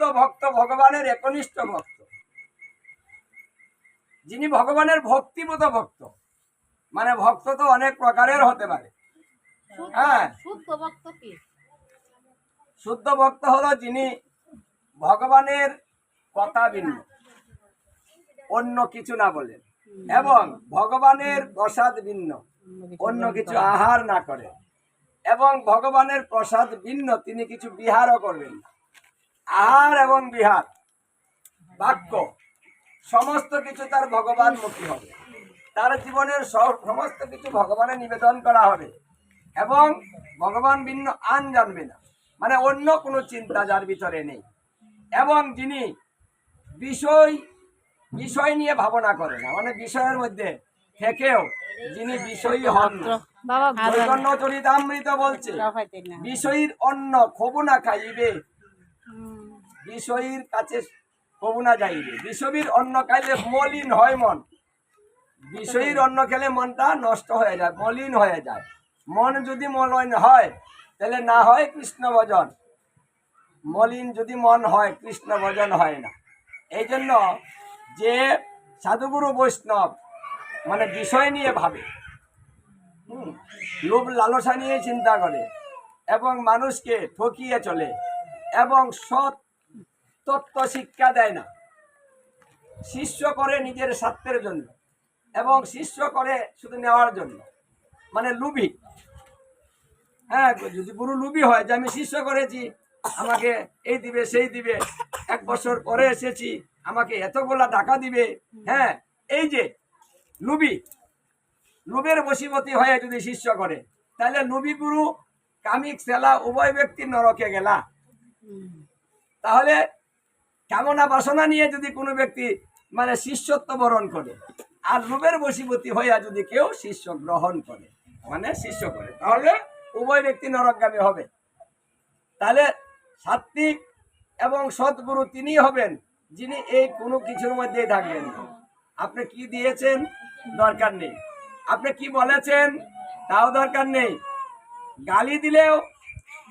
শুদ্ধ ভক্ত ভগবানের একনিষ্ঠ ভক্ত। যিনি ভগবানের ভক্তিমত ভক্ত। মানে ভক্ত তো অনেক প্রকারের হতে পারে। হ্যাঁ। শুদ্ধ ভক্ত কি? শুদ্ধ ভক্ত হলো যিনি ভগবানের কথা ভিন্ন। অন্য কিছু না বলেন এবং ভগবানের প্রসাদ ভিন্ন। অন্য কিছু আহার না করে। এবং ভগবানের প্রসাদ ভিন্ন। তিনি কিছু বিহারও করবেন না। আহার এবং বিহার। বাক্য সমস্ত কিছু তার ভগবান মুখী হবে। তার জীবনের সব- সমস্ত কিছু ভগবানের নিবেদন করা হবে। এবং ভগবান ভিন্ন আন জানবে না। মানে অন্য কোনো চিন্তা যার ভিতরে নেই। এবং যিনি বিষয় বিষয় নিয়ে ভাবনা করে না মানে বিষয়ের মধ্যে থেকেও যিনি বিষয়ী হন চরিতামৃত বলছে বিষয়ীর অন্ন খবু না খাইবে বিষয়ীর কাছে খবু না যাইবে। বিষয়ীর অন্ন খাইলে মলিন হয় মন। বিষয়ীর অন্ন খেলে মনটা নষ্ট হয়ে যায়, মলিন হয়ে যায়। মন যদি মলিন হয়, তাহলে না হয় কৃষ্ণ ভজন। মলিন যদি মন হয়, কৃষ্ণ ভজন হয় না। এই জন্য যে সাধুগুরু বৈষ্ণব মানে বিষয় নিয়ে ভাবে লোভ লালসা নিয়ে চিন্তা করে, এবং মানুষকে ঠকিয়ে চলে, এবং সৎ তত্ত্ব শিক্ষা দেয় না। শিষ্য করে নিজের স্বার্থের জন্য এবং শিষ্য করে শুধু নেওয়ার জন্য। মানে লুবি। হ্যাঁ যদি গুরু লুবি হয় যে আমি শিষ্য করেছি, আমাকে এই দিবে, সেই দিবে, এক বছর পরে এসেছি, আমাকে এতগুলা টাকা দিবে হ্যাঁ এই যে লুবি। লুবের বশীবতী হয়ে যদি শিষ্য করে, তাহলে লুবি গুরু, কামিক, সেলা, উভয় ব্যক্তি নরকে গেলা। তাহলে কামনা বাসনা নিয়ে যদি কোনো ব্যক্তি মানে শিষ্যত্ব বরণ করে, আর রূপের বশীবতী হইয়া যদি কেউ শিষ্য গ্রহণ করে মানে শিষ্য করে, তাহলে উভয় ব্যক্তি নরকগামী হবে। তাহলে সাত্বিক এবং সৎগুরু তিনি হবেন যিনি এই কোনো কিছুর মধ্যেই থাকবেন। আপনি কি দিয়েছেন? দরকার নেই। আপনি কি বলেছেন? তাও দরকার নেই। গালি দিলেও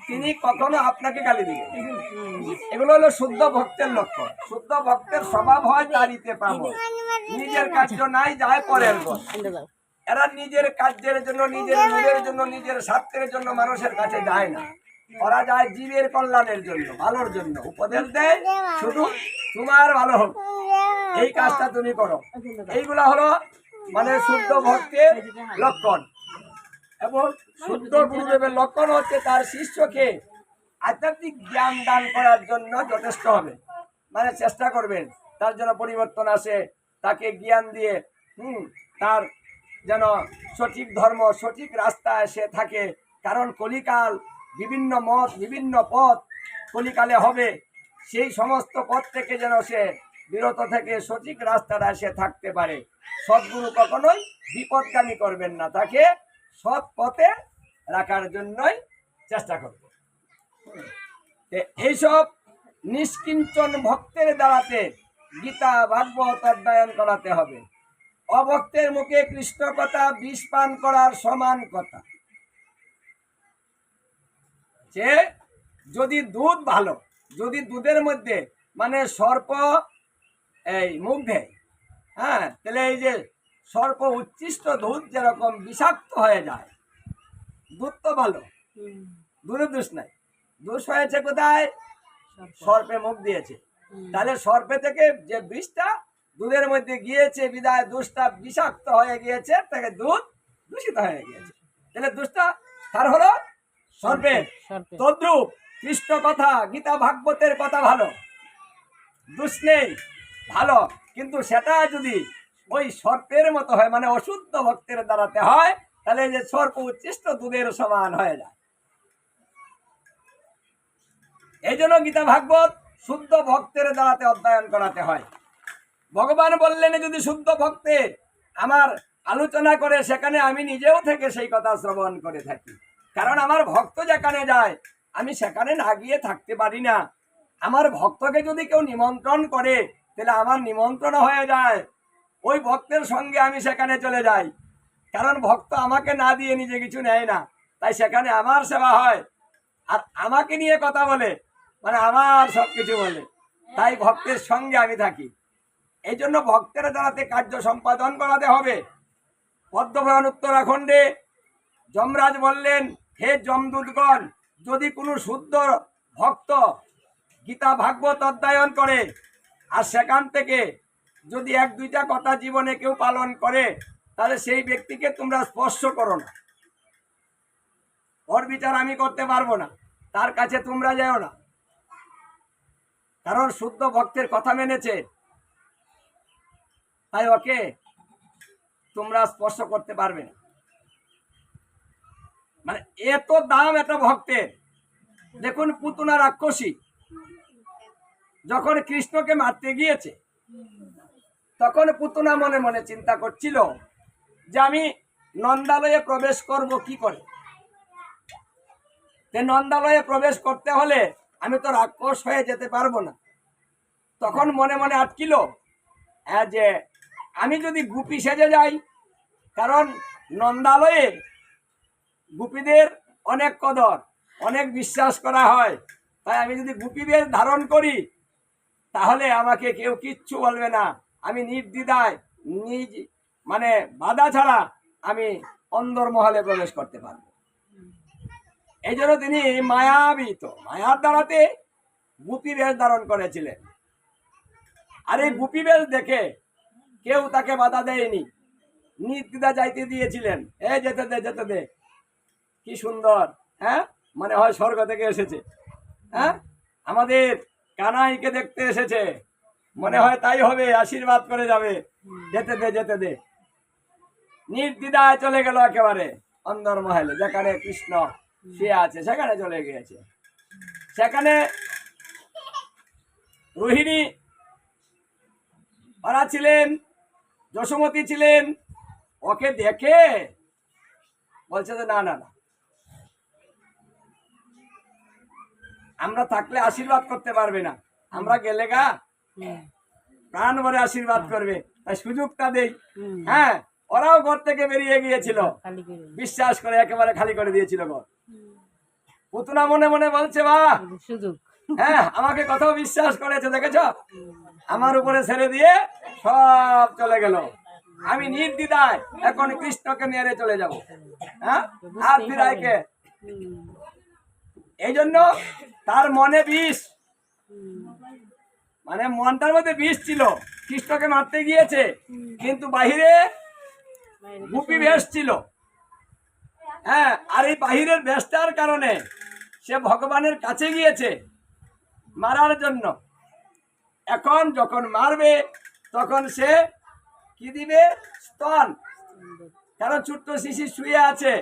তিনি কখনো আপনাকে গালি দিবেন এগুলো হলো শুদ্ধ ভক্তের লক্ষ্য শুদ্ধ ভক্তের স্বভাব হয় তারিতে পাবো নিজের কার্য নাই, যায় পরের। এরা নিজের কার্যের জন্য, নিজের নিজের জন্য, নিজের স্বার্থের জন্য মানুষের কাছে যায় না। ওরা যায় জীবের কল্যাণের জন্য, ভালোর জন্য। উপদেশ দেয়, শুধু তোমার ভালো হোক। এই কাজটা তুমি করো। এইগুলা হলো মানে শুদ্ধ ভক্তের লক্ষণ। এবং শুদ্ধ গুরুদেবের লক্ষণ হচ্ছে তার শিষ্যকে আধ্যাত্মিক জ্ঞান দান করার জন্য যথেষ্ট হবে। মানে চেষ্টা করবেন, তার জন্য পরিবর্তন আসে, তাকে জ্ঞান দিয়ে, হুম, তার যেন সঠিক ধর্ম, সঠিক রাস্তায় সে থাকে। কারণ কলিকাল বিভিন্ন মত, বিভিন্ন পথ কলিকালে হবে। সেই সমস্ত পথ থেকে যেন সে বিরত থেকে সঠিক রাস্তাটা সে থাকতে পারে। সদ্গুরু কখনোই বিপদগামী করবেন না। তাকে সৎ পথে রাখার জন্যই চেষ্টা করবে। এইসব নিষ্কিঞ্চন ভক্তের দ্বারাতে গীতা, ভাগবত অধ্যয়ন করাতে হবে। অভক্তের মুখে কৃষ্ণ কথা, বিষ পান করার সমান কথা। যে যদি দুধ ভালো, যদি দুধের মধ্যে মানে সর্প, এই মুখ হ্যাঁ তাহলে এই যে সর্প উচ্ছিষ্ট দুধ যেরকম বিষাক্ত হয়ে যায় দুধ তো ভালো দুধে দোষ নাই। দোষ হয়েছে কোথায়? সর্পে। মুখ দিয়েছে। তাহলে সর্পে থেকে যে বিষটা দুধের মধ্যে গিয়েছে বিদায় দুধটা বিষাক্ত হয়ে গিয়েছে তাকে দুধ দূষিত হয়ে গিয়েছে। তাহলে দুধটা তার হলো? সর্পের তদ্রুপ কৃষ্ণ কথা গীতা ভাগবতের কথা ভালো। দোষ নেই ভালো। কিন্তু সেটা যদি ওই সর্পের মতো হয় মানে অশুদ্ধ ভক্তের দ্বারাতে হয়, তাহলে যে সর্প উচ্ছিষ্ট দুধের সমান হয়ে যায়। এই জন্য গীতা ভাগবত শুদ্ধ ভক্তের দ্বারাতে অধ্যয়ন করাতে হয়। ভগবান বললেন, যদি শুদ্ধ ভক্তে আমার আলোচনা করে, সেখানে আমি নিজেও থেকে সেই কথা শ্রবণ করে থাকি। কারণ আমার ভক্ত যেখানে যায়, আমি সেখানে না গিয়ে থাকতে পারি না। আমার ভক্তকে যদি কেউ নিমন্ত্রণ করে, তাহলে আমার নিমন্ত্রণ হয়ে যায়। ওই ভক্তের সঙ্গে আমি সেখানে চলে যাই। কারণ ভক্ত আমাকে না দিয়ে নিজে কিছু নেয় না। তাই সেখানে আমার সেবা হয়। আর আমাকে নিয়ে কথা বলে। মানে আমার সব কিছু বলে। তাই ভক্তের সঙ্গে আমি থাকি। এই জন্য ভক্তের দ্বারাতে কার্য সম্পাদন করাতে হবে। পদ্মপুরাণ উত্তরাখণ্ডে যমরাজ বললেন, হে যমদূতগণ, যদি কোনো শুদ্ধ ভক্ত গীতা ভাগবত অধ্যয়ন করে, আর সেখান থেকে যদি এক, দুইটা কথা জীবনে কেউ পালন করে, তাহলে সেই ব্যক্তিকে তোমরা স্পর্শ করো না। ওর বিচার আমি করতে পারব না, তার কাছে তোমরা যাও না। কারণ শুদ্ধ ভক্তের কথা মেনেছে। তাই ওকে তোমরা স্পর্শ করতে পারবে না। মানে এত দাম এত ভক্তের। দেখুন পুতুনা রাক্ষসী, যখন কৃষ্ণকে মারতে গিয়েছে তখন পুতুনা মনে মনে চিন্তা করছিল যে আমি নন্দালয়ে প্রবেশ করব কি করে? তে নন্দালয়ে প্রবেশ করতে হলে আমি তো রাক্ষস হয়ে যেতে পারব না। তখন মনে মনে আটকিল হ্যাঁ যে আমি যদি গুপি সেজে যাই, কারণ নন্দালয়ে গুপিদের অনেক কদর, অনেক বিশ্বাস করা হয়। তাই আমি যদি গুপিদের ধারণ করি, তাহলে আমাকে কেউ কিচ্ছু বলবে না। আমি নির্দ্বিধায় নিজ মানে বাধা ছাড়া আমি অন্দর মহলে প্রবেশ করতে পারব। এই জন্য তিনি মায়াবিত, মায়ার দ্বারাতে গুপি বেশ ধারণ করেছিলেন। আর এই গুপি বেশ দেখে কেউ তাকে বাধা দেয়নি। নির্দ্বিধা যাইতে দিয়েছিলেন। এ যেতে দে যেতে দে। কি সুন্দর হ্যাঁ? মানে হয় স্বর্গ থেকে এসেছে। হ্যাঁ? আমাদের কানাইকে দেখতে এসেছে। মনে হয় তাই হবে, আশীর্বাদ করে যাবে। যেতে দে যেতে দে। নির্দ্বিধায় চলে গেল একেবারে অন্দর মহলে, যেখানে কৃষ্ণ শুয়ে আছে, সেখানে চলে গিয়েছে। সেখানে রোহিণী, ওরা ছিলেন, যশোমতী ছিলেন, ওকে দেখে বলছে যে, না না না। আমরা থাকলে আশীর্বাদ করতে পারবে না। আমরা গেলে গা প্রাণ ভরে আশীর্বাদ করবে। তাই সুযোগটা দেই। হ্যাঁ ওরাও ঘর থেকে বেরিয়ে গিয়েছিল। বিশ্বাস করে একেবারে খালি করে দিয়েছিল ঘর। পুতুনা মনে মনে বলছে বা সুযোগ। হ্যাঁ আমাকে কত বিশ্বাস করেছে দেখেছ? আমার উপরে ছেড়ে দিয়ে সব চলে গেল। আমি নির্দ্বিধায় এখন কৃষ্ণকে মেরে চলে যাব। হ্যাঁ? আর এই জন্য তার মনে বিষ। মানে মনটার মধ্যে বিষ ছিল। কৃষ্ণকে মারতে গিয়েছে। কিন্তু বাহিরে গুপি বেশ ছিল। হ্যাঁ আর এই বাহিরের বেশটার কারণে সে ভগবানের কাছে গিয়েছে মারার জন্য। এখন যখন মারবে, তখন সে কি দিবে? স্তন। কারণ ছোট্ট শিশু শুয়ে আছে।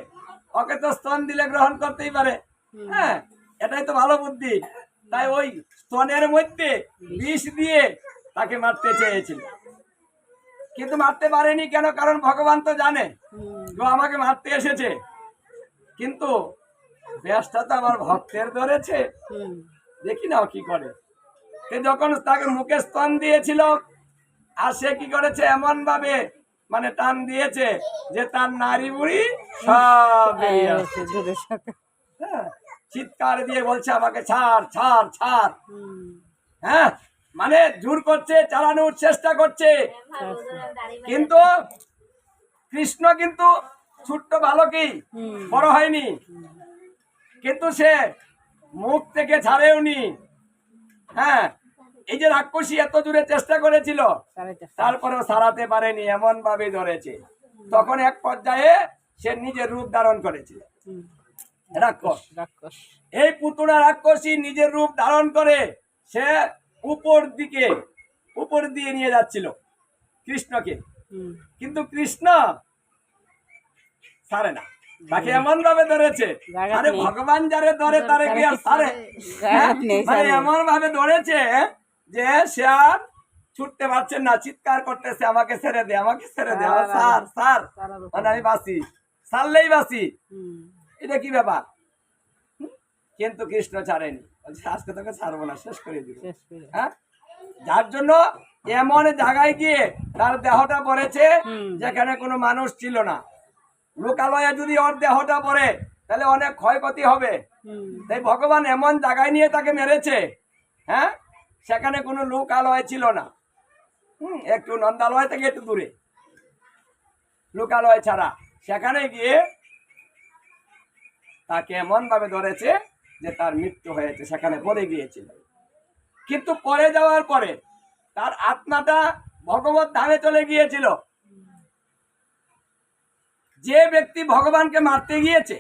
ওকে তো স্তন দিলে গ্রহণ করতেই পারে। হ্যাঁ এটাই তো ভালো বুদ্ধি। তাই ওই স্তনের মধ্যে বিষ দিয়ে তাকে মারতে চেয়েছিল। কিন্তু মারতে পারেনি কেন? কারণ ভগবান তো জানে। যে আমাকে মারতে এসেছে। কিন্তু ব্যাসটা তো আমার ভক্তের ধরেছে। দেখি না কি করে। সে যখন তাকে মুখে স্তন দিয়েছিল আর সে কি করেছে? এমন ভাবে মানে টান দিয়েছে যে তার নারী বুড়ি সব হ্যাঁ, চিৎকার দিয়ে বলছে আমাকে ছাড় ছাড় ছাড়। হ্যাঁ? মানে জোর করছে চালানোর চেষ্টা করছে। কিন্তু কৃষ্ণ কিন্তু ছোট্ট বালকই বড় হয়নি। কিন্তু সে মুখ থেকে ছাড়েওনি। হ্যাঁ? এই যে রাক্ষসী এত দূরে চেষ্টা করেছিল তারপরেও সারাতে পারেনি এমন ভাবে ধরেছে। তখন এক পর্যায়ে সে নিজের রূপ ধারণ করেছে। হুম, রাক্ষস। রাক্ষস। এই পুতুনা রাক্ষসী নিজের রূপ ধারণ করে সে উপর দিকে উপর দিয়ে নিয়ে যাচ্ছিল কৃষ্ণকে। কিন্তু কৃষ্ণ সারে না। তাকে এমন ভাবে ধরেছে আরে ভগবান যারে ধরে তারে কি আর সারে হ্যাঁ? মানে এমন ভাবে ধরেছে যে সে আর ছুটতে পারছেন না চিৎকার করতেছে আমাকে ছেড়ে দে আমাকে ছেড়ে দে আমার স্যার স্যার মানে আমি বাঁচি সারলেই বাঁচি। হুম, এটা কি ব্যাপার? কিন্তু কৃষ্ণ ছাড়েনি। বলছে আজকে তোকে ছাড়বো না শেষ করে দিব। শেষ হ্যাঁ? যার জন্য এমন জায়গায় গিয়ে তার দেহটা পড়েছে যেখানে কোনো মানুষ ছিল না। লোকালয়ে যদি ওর দেহটা পড়ে তাহলে অনেক ক্ষয়ক্ষতি হবে। তাই ভগবান এমন জায়গায় নিয়ে তাকে মেরেছে হ্যাঁ? সেখানে কোনো লোকালয় ছিল না। হুম একটু নন্দালয় থেকে একটু দূরে। লোকালয় ছাড়া। সেখানে গিয়ে তাকে এমন ভাবে ধরেছে যে তার মৃত্যু হয়েছে, সেখানে পড়ে গিয়েছিল। কিন্তু পরে যাওয়ার পরে তার আত্মাটা ভগবত ধামে চলে গিয়েছিল। যে ব্যক্তি ভগবানকে মারতে গিয়েছে,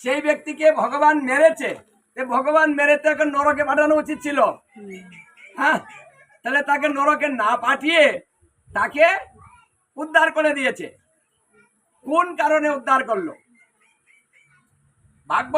সেই ব্যক্তিকে ভগবান মেরেছে। ভগবান মেরে তো এখন নরকে পাঠানো উচিত ছিল। হ্যাঁ তাহলে তাকে নরকে না পাঠিয়ে তাকে উদ্ধার করে দিয়েছে। কোন কারণে উদ্ধার করল? ভাগবত